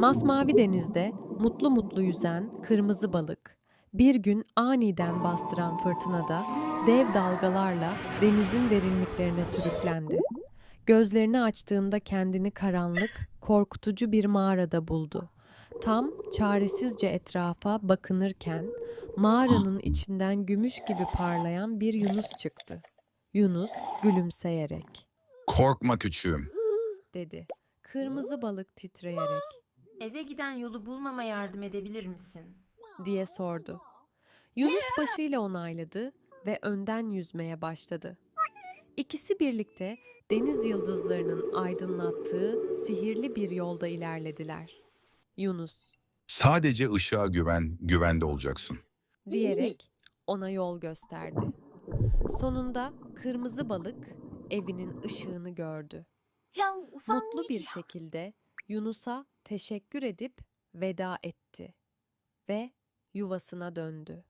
Masmavi denizde mutlu mutlu yüzen kırmızı balık bir gün aniden bastıran fırtınada dev dalgalarla denizin derinliklerine sürüklendi. Gözlerini açtığında kendini karanlık, korkutucu bir mağarada buldu. Tam çaresizce etrafa bakınırken mağaranın içinden gümüş gibi parlayan bir Yunus çıktı. Yunus gülümseyerek Korkma küçüğüm. dedi. Kırmızı balık titreyerek Eve giden yolu bulmama yardım edebilir misin? diye sordu. Yunus başıyla onayladı ve önden yüzmeye başladı. İkisi birlikte deniz yıldızlarının aydınlattığı sihirli bir yolda ilerlediler. Yunus Sadece ışığa güven, güvende olacaksın. diyerek ona yol gösterdi. Sonunda kırmızı balık evinin ışığını gördü. Mutlu bir şekilde Yunus'a teşekkür edip veda etti ve yuvasına döndü.